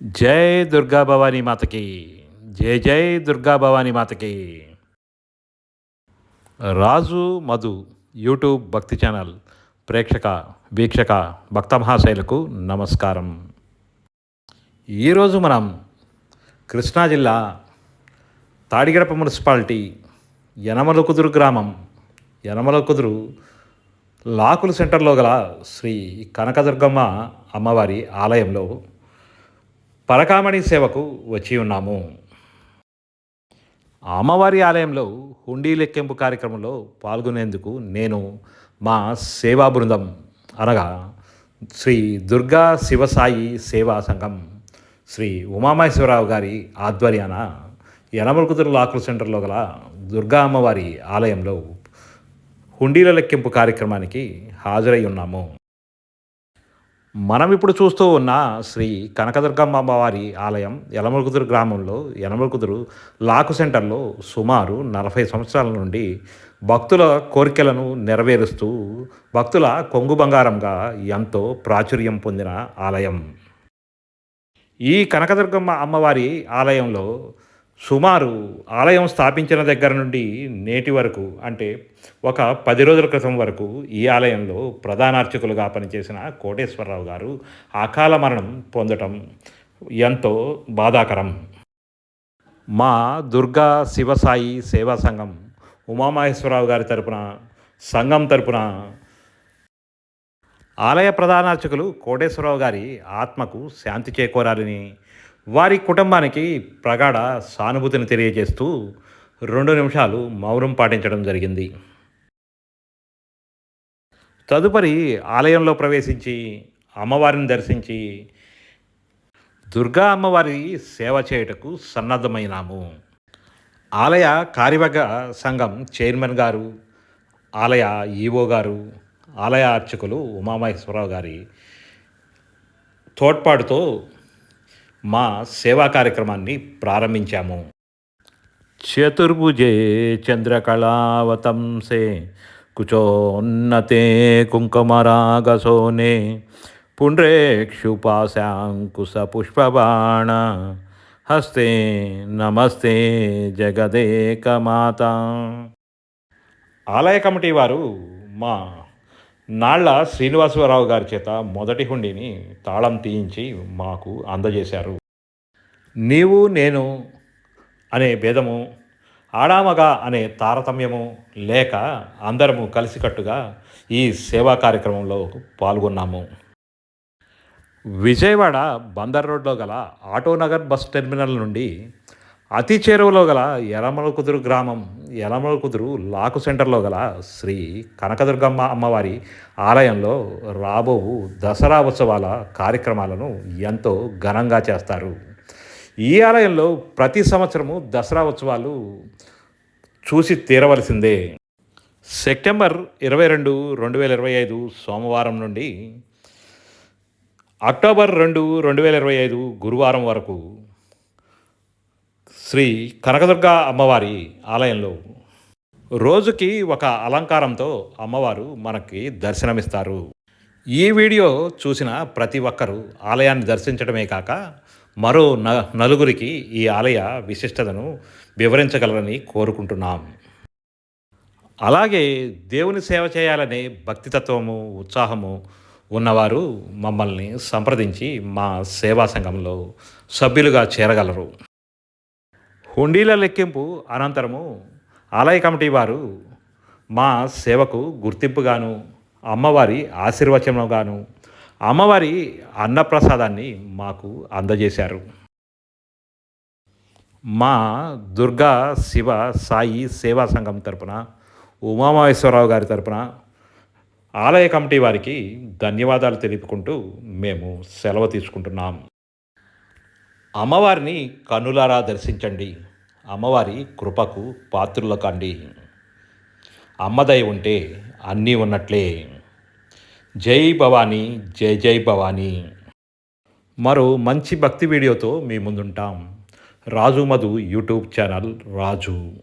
జై దుర్గా భవానీ మాతకి. జై జై దుర్గా భవానీ మాతకి. రాజు మధు యూట్యూబ్ భక్తి ఛానల్ ప్రేక్షక వీక్షక భక్త మహాశైలకు నమస్కారం. ఈరోజు మనం కృష్ణా జిల్లా తాడిగడప మున్సిపాలిటీ యనమలకుదురు గ్రామం యనమలకుదురు లాకుల సెంటర్లో గల శ్రీ కనకదుర్గమ్మ అమ్మవారి ఆలయంలో పరకామణి సేవకు వచ్చి ఉన్నాము. అమ్మవారి ఆలయంలో హుండీ లెక్కింపు కార్యక్రమంలో పాల్గొనేందుకు నేను మా సేవా బృందం అనగా శ్రీ దుర్గా శివసాయి సేవా సంఘం శ్రీ ఉమామహేశ్వరరావు గారి ఆధ్వర్యాన యనమలకుదురు లాకుల సెంటర్లో గల దుర్గా అమ్మవారి ఆలయంలో హుండీల లెక్కింపు కార్యక్రమానికి హాజరై ఉన్నాము. మనం ఇప్పుడు చూస్తూ ఉన్న శ్రీ కనకదుర్గమ్మ అమ్మవారి ఆలయం యలమలకుదురు గ్రామంలో యలమలకుదురు లాకు సెంటర్లో సుమారు నలభై సంవత్సరాల నుండి భక్తుల కోరికలను నెరవేరుస్తూ భక్తుల కొంగు బంగారంగా ఎంతో ప్రాచుర్యం పొందిన ఆలయం. ఈ కనకదుర్గమ్మ అమ్మవారి ఆలయంలో సుమారు ఆలయం స్థాపించిన దగ్గర నుండి నేటి వరకు అంటే ఒక పది రోజుల క్రితం వరకు ఈ ఆలయంలో ప్రధానార్చకులుగా పనిచేసిన కోటేశ్వరరావు గారు అకాల మరణం పొందటం ఎంతో బాధాకరం. మా దుర్గా శివసాయి సేవా సంఘం ఉమామహేశ్వరరావు గారి తరపున సంఘం తరపున ఆలయ ప్రధానార్చకులు కోటేశ్వరరావు గారి ఆత్మకు శాంతి చేకూరాలని వారి కుటుంబానికి ప్రగాఢ సానుభూతిని తెలియజేస్తూ రెండు నిమిషాలు మౌనం పాటించడం జరిగింది. తదుపరి ఆలయంలో ప్రవేశించి అమ్మవారిని దర్శించి దుర్గా అమ్మవారి సేవ చేయుటకు సన్నద్ధమైనాము. ఆలయ కార్యవర్గ సంఘం చైర్మన్ గారు ఆలయ ఈవో గారు ఆలయ అర్చకులు ఉమామహేశ్వరరావు గారి తోడ్పాటుతో మా సేవా కార్యక్రమాన్ని ప్రారంభించాము. చతుర్భుజే చంద్రకళావతంసే కుచోన్నతే కుంకుమరాగసోనే పుండ్రేక్షుపాశాంకుశ పుష్పబాణ హస్తే నమస్తే జగదేకమాత. ఆలయ కమిటీ వారు మా నాళ్ళ శ్రీనివాసరావు గారి చేత మొదటి హుండీని తాళం తీయించి మాకు అందజేశారు. నీవు నేను అనే భేదము ఆడామగా అనే తారతమ్యము లేక అందరము కలిసికట్టుగా ఈ సేవా కార్యక్రమంలో పాల్గొన్నాము. విజయవాడ బందర్ రోడ్లో గల ఆటోనగర్ బస్ టెర్మినల్ నుండి అతి చేరువలో గల యలమలకుదురు గ్రామం యలమలకుదురు లాకు సెంటర్లో గల శ్రీ కనకదుర్గమ్మ అమ్మవారి ఆలయంలో రాబో దసరా ఉత్సవాల కార్యక్రమాలను ఎంతో ఘనంగా చేస్తారు. ఈ ఆలయంలో ప్రతి సంవత్సరము దసరా ఉత్సవాలు చూసి తీరవలసిందే. సెప్టెంబర్ ఇరవై రెండు రెండు వేల ఇరవై ఐదు సోమవారం నుండి అక్టోబర్ రెండు రెండు వేల ఇరవై ఐదు గురువారం వరకు శ్రీ కనకదుర్గ అమ్మవారి ఆలయంలో రోజుకి ఒక అలంకారంతో అమ్మవారు మనకి దర్శనమిస్తారు. ఈ వీడియో చూసిన ప్రతి ఒక్కరూ ఆలయాన్ని దర్శించడమే కాక మరో న నలుగురికి ఈ ఆలయ విశిష్టతను వివరించగలరని కోరుకుంటున్నాం. అలాగే దేవుని సేవ చేయాలనే భక్తితత్వము ఉత్సాహము ఉన్నవారు మమ్మల్ని సంప్రదించి మా సేవా సంఘంలో సభ్యులుగా చేరగలరు. హుండీల లెక్కింపు అనంతరము ఆలయ కమిటీ వారు మా సేవకు గుర్తింపుగాను అమ్మవారి ఆశీర్వచనంగాను అమ్మవారి అన్నప్రసాదాన్ని మాకు అందజేశారు. మా దుర్గా శివ సాయి సేవా సంఘం తరపున ఉమామహేశ్వరరావు గారి తరపున ఆలయ కమిటీ వారికి ధన్యవాదాలు తెలుపుకుంటూ మేము సెలవు తీసుకుంటున్నాం. అమ్మవారిని కన్నులారా దర్శించండి. అమ్మవారి కృపకు పాత్రుల కండి. అమ్మదై ఉంటే అన్నీ ఉన్నట్లే. జై భవానీ జై జై భవానీ. మరో మంచి భక్తి వీడియోతో మీ ముందుంటాం. Raju Madhu YouTube channel Raju.